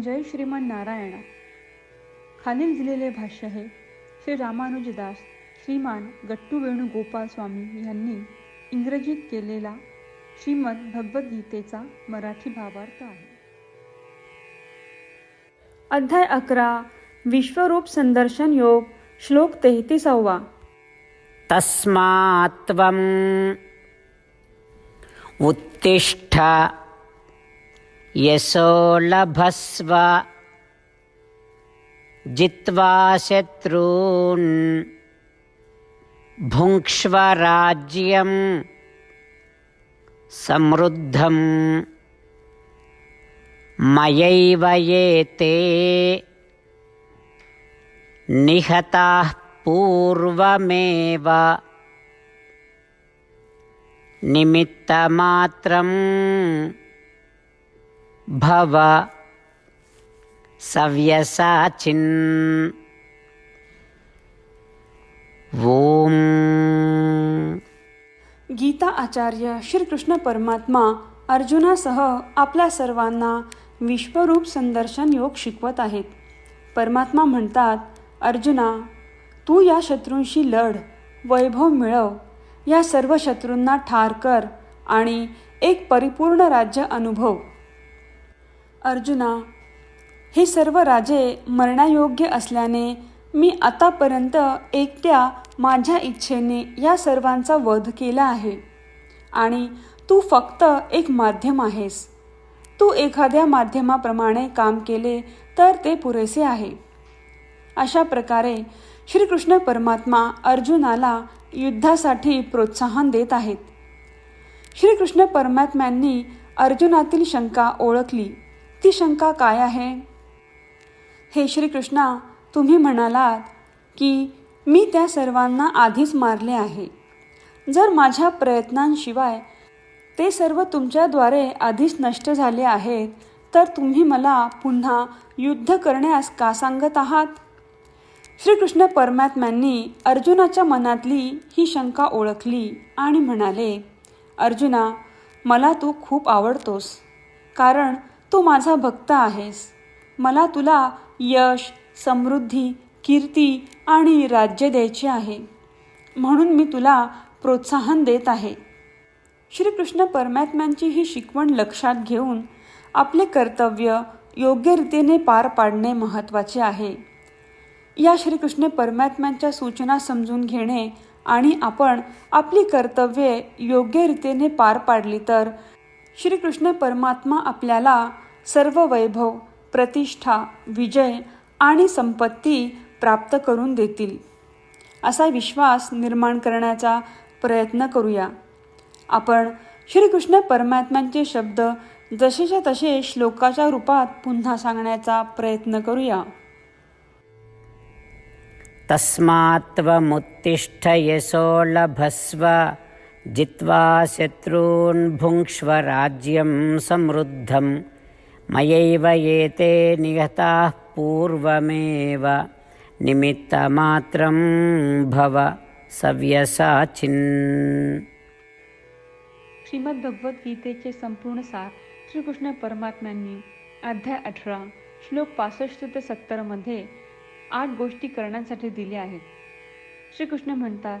जय श्रीमन नारायणा. खालील दिलेले भाष्य हे श्री रामानुजदास श्रीमान गट्टू वेणुगोपाल स्वामी यांनी इंग्रजीत केलेला श्रीमद भगवद्गीतेचा मराठी भावार्थ आहे. अध्याय अकरा विश्वरूप संदर्शन योग श्लोक तेहतीसावा. तस्मात्वम उत्तिष्ठ यशो लभस्व। जित्वा शत्रून् भुङ्क्ष्व राज्यं समृद्धं। मयैव ये ते निहताः पूर्वमेव। निमित्तमात्रं भव सव्यसाचिन्। ॐ। गीता आचार्य श्रीकृष्ण परमात्मा अर्जुनासह आपल्या सर्वांना विश्वरूप संदर्शन योग शिकवत आहेत. परमात्मा म्हणतात अर्जुना तू या शत्रूंशी लढ वैभव मिळव या सर्व शत्रूंना ठार कर आणि एक परिपूर्ण राज्य अनुभव. अर्जुना हे सर्व राजे मरणायोग्य असल्याने मी आतापर्यंत एकट्या माझ्या इच्छेने या सर्वांचा वध केला आहे. आणि तू फक्त एक माध्यम आहेस. तू एखाद्या माध्यमाप्रमाणे काम केले तर ते पुरेसे आहे. अशा प्रकारे श्रीकृष्ण परमात्मा अर्जुनाला युद्धासाठी प्रोत्साहन देत आहेत. श्रीकृष्ण परमात्म्यांनी अर्जुनातील शंका ओळखली. ती शंका काय आहे? हे श्रीकृष्णा तुम्ही म्हणालात की मी त्या सर्वांना आधीच मारले आहे. जर माझ्या प्रयत्नांशिवाय ते सर्व तुमच्याद्वारे आधीच नष्ट झाले आहेत तर तुम्ही मला पुन्हा युद्ध करण्यास का सांगत आहात? श्रीकृष्ण परमात्म्यांनी अर्जुनाच्या मनातली ही शंका ओळखली आणि म्हणाले अर्जुना मला तू खूप आवडतोस. कारण तू माझा भक्त आहेस. मला तुला यश समृद्धी कीर्ती आणि राज्य द्यायचे आहे. म्हणून मी तुला प्रोत्साहन देत आहे. श्रीकृष्ण परमात्म्यांची ही शिकवण लक्षात घेऊन आपले कर्तव्य योग्यरीतीने पार पाडणे महत्त्वाचे आहे. या श्रीकृष्ण परमात्म्यांच्या सूचना समजून घेणे आणि आपण आपली कर्तव्ये योग्यरीतीने पार पाडली तर श्रीकृष्ण परमात्मा आपल्याला सर्व वैभव प्रतिष्ठा विजय आणि संपत्ती प्राप्त करून देतील. असा विश्वास निर्माण करण्याचा प्रयत्न करूया. आपण श्रीकृष्ण परमात्म्यांचे शब्द जसेच्या तसे श्लोकाच्या रूपात पुन्हा सांगण्याचा प्रयत्न करूया. तस्मात्त्वमुत्तिष्ठ यशो लभस्व जित्वा शत्रून् भुङ्क्ष्व राज्यं समृद्धं मयैव एते निहताः पूर्वमेव। निमित्तमात्रं भव सव्यसाचिन्। श्रीमद्भगवद्गीतेचे संपूर्ण सार श्रीकृष्ण परमात्म्यांनी अध्याय अठरा श्लोक पासष्ट ते सत्तरमध्ये आठ गोष्टी करण्यासाठी दिल्या आहेत. श्रीकृष्ण म्हणतात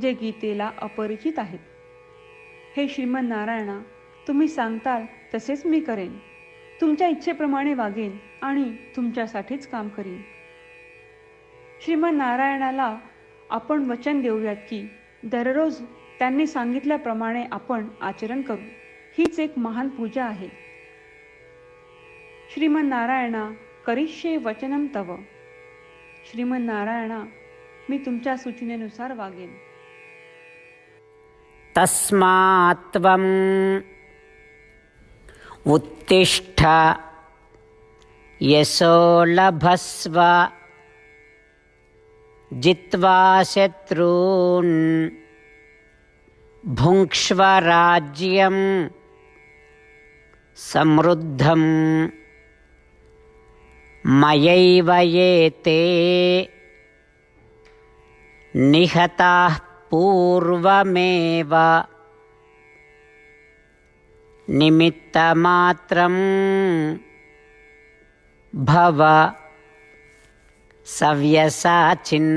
जे गीतेला अपरिचित आहेत. हे श्रीमन्नारायणा तुम्ही सांगताल तसेच मी करेन. तुमच्या इच्छेप्रमाणे वागेन आणि तुमच्यासाठीच काम करीन. श्रीमन्नारायणाला आपण वचन देऊयात की दररोज त्यांनी सांगितल्याप्रमाणे आपण आचरण करू. हीच एक महान पूजा आहे. श्रीमन्नारायणा करिष्ये वचनम तव. श्रीमन्नारायणा मी तुमच्या सूचनेनुसार वागेन. तस्मात् त्वम् उत्तिष्ठ यशो लभस्व जित्वा शत्रून् भुङ्क्ष्व राज्यं समृद्धं मयैव ये ते निहताः पूर्वमेव निमित्तमात्रं भव सव्यसाचिन्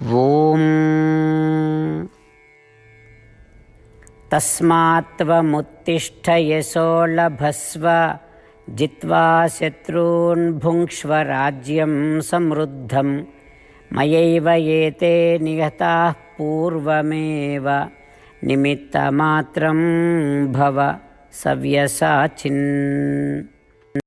ॐ तस्मात् त्वमुत्तिष्ठ यशो लभस्व जित्वा शत्रून् भुङ्क्ष्व राज्यं समृद्धं मयैव एते निहताः पूर्वमेव निमित्तमात्रं भव सव्यसाचिन्